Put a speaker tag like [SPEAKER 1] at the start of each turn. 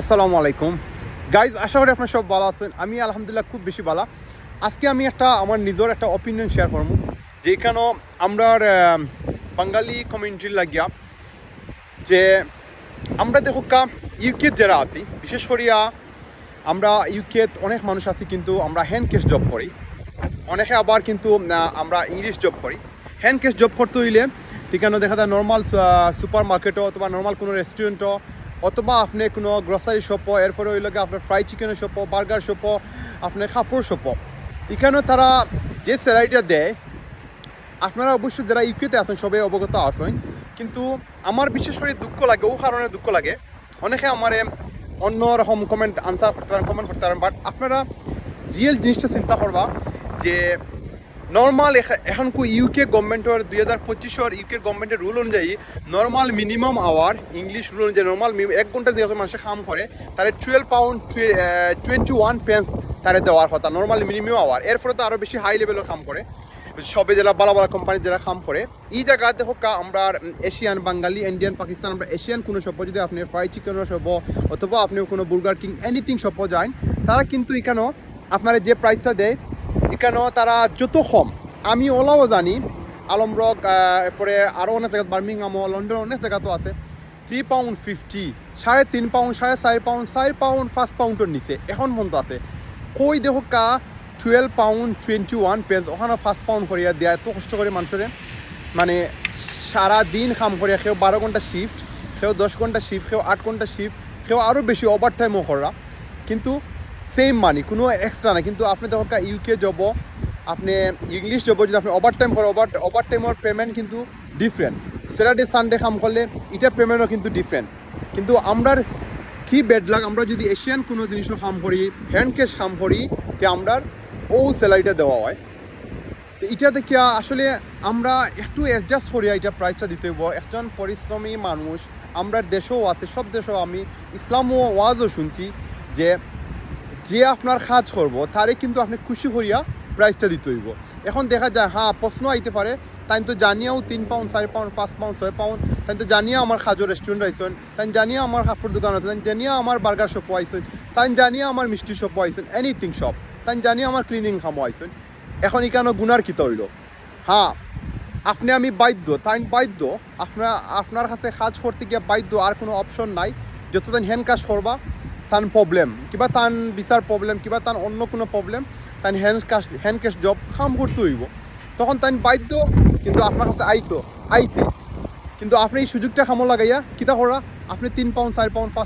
[SPEAKER 1] আসসালামু আলাইকুম। গাইজ আশা করি আপনার সব ভালো আছেন। আমি আলহামদুলিল্লাহ খুব বেশি ভালো। আজকে আমি একটা, আমার নিজের একটা অপিনিয়ন শেয়ার করব। যেখানে আমরা বাঙালি কমিউনিটির লাগিয়া যে আমরা দেখো কা ইউকেত যারা আছি, বিশেষ করিয়া আমরা ইউকেত অনেক মানুষ আছি, কিন্তু আমরা হ্যান্ড কেস জব করি। অনেকে আবার কিন্তু আমরা ইংলিশ জব করি। হ্যান্ড কেস জব করতে হইলে সেখানে দেখা যায় নর্মাল সুপার মার্কেটও অথবা নর্মাল কোনো রেস্টুরেন্টও অথবা আপনি কোনো গ্রসারি শপও এরপরে ওই লগে আপনার ফ্রাই চিকেনের শপও বার্গার শপও আপনার কাপড় শপও এখানেও তারা যে স্যালারিটা দেয়, আপনারা অবশ্যই যারা ইউকেতে আছেন, সবাই অবগত আছেন। কিন্তু আমার বিশেষ করে দুঃখ লাগে, ও কারণে দুঃখ লাগে। অনেকে আমারে অন্য রকম কমেন্ট আনসার করতে পারেন কমেন্ট করতে পারেন বাট আপনারা রিয়েল জিনিসটা চিন্তা করবা যে নর্মাল এখন কো ইউকে গভর্নমেন্টের দুই হাজার পঁচিশের ইউকে গভর্নমেন্টের রুল অনুযায়ী normal minimum hour English rule অনুযায়ী নর্মাল এক ঘণ্টা যে মানুষের কাম করে তারে twelve pound twenty one pence তারে দেওয়ার কথা নর্মাল মিনিমাম আওয়ার এরপরে তো আরও বেশি হাই লেভেলের কাম করে সবে যারা বালা বালা কোম্পানি যারা কাম করে এই জায়গা দেখো কা আমরা এশিয়ান বাঙালি ইন্ডিয়ান পাকিস্তান আমরা এশিয়ান কোনো শপ যদি আপনি ফ্রাই চিকেনের শপ অথবা আপনি কোনো বুর্গার কিং এনিথিং শপ যান তারা কিন্তু এখানেও আপনারা যে প্রাইসটা দেয় এখানেও তারা যত কম। আমি ওলাও জানি আলমরক এরপরে আরও অনেক জায়গা বার্মিংহামও লন্ডন অনেক জায়গা তো আছে। থ্রি পাউন্ড ফিফটি সাড়ে তিন পাউন্ড সাড়ে চার পাউন্ড চার পাউন্ড পাঁচ পাউন্ডের নিচে, এখন পর্যন্ত আছে। কই দেখো কা twelve pound twenty one pence ওখানে পাঁচ পাউন্ড করিয়া দেয়, এত কষ্ট করে মানুষের মানে সারা দিন কাম করে কেউ বারো ঘণ্টা শিফট কেউ দশ ঘণ্টা শিফট কেউ আট ঘণ্টা শিফট কেউ আরও বেশি ওভার টাইমও করা কিন্তু সেম মানি কোনো এক্সট্রা না। কিন্তু আপনি দেখো কা ইউকে জব আপনি ইংলিশ জব যদি আপনি ওভার টাইম করে ওভার ওভার টাইমের পেমেন্ট কিন্তু ডিফারেন্ট স্যাটারডে সানডে কাম করলে এটা পেমেন্টও কিন্তু ডিফারেন্ট কিন্তু আমরা কি বেড লাগ আমরা যদি এশিয়ান কোনো জিনিসও কাম করি হ্যান্ড ক্যাশ কাম করি, তে আমরা ও স্যালারিটা দেওয়া হয়। তো এটা দেখিয়া আসলে আমরা একটু অ্যাডজাস্ট করিয়া এটা প্রাইসটা দিতে হইব। একজন পরিশ্রমী মানুষ আমরা দেশেও আছে, সব দেশেও আমি ইসলাম ওয়াজও শুনছি যে যে আপনার কাজ করব, তারে কিন্তু আপনি খুশি করিয়া প্রাইসটা দিতে হইব। এখন দেখা যায় হ্যাঁ প্রশ্ন আইতে পারে, তাই তো জানিয়াও তিন পাউন্ড চার পাউন্ড পাঁচ পাউন্ড ছয় পাউন্ড তাই তো জানিয়া আমার খাজো রেস্টুরেন্ট আইসন, তাই জানিয়া আমার কাপড় দোকান আছে, তাই জানিয়া আমার বার্গার শপও আইসন, তাই জানিয়া আমার মিষ্টি শপও আইসন এনিথিং শপ তাই জানিয়া আমার ক্লিনিং খামও আইসন, এখন এখানে গুনার কিতা হইল? হ্যাঁ আপনি আমি বাধ্য, তাই বাধ্য আপনার আপনার কাছে কাজ করতে গিয়ে বাধ্য আর কোনো অপশন নাই, যতদিন হ্যান্ড কাজ করবা তান প্ৰব্লেম কিবা তান বিচাৰ প্ৰব্লেম কিবা তান অন্য কোনো প্ৰব্লেম তান হেণ্ড কাষ্ট হেণ্ড ক্যাশ জব কাম করতে হইব তখন তাই বাধ্য, কিন্তু আপনার কাছে আইতো, আইতে। কিন্তু আপনি এই সুযোগটা খামো লাগাইয়া কিতা করা আপনি তিন পাউন্ড চার পাউন্ড পাঁচ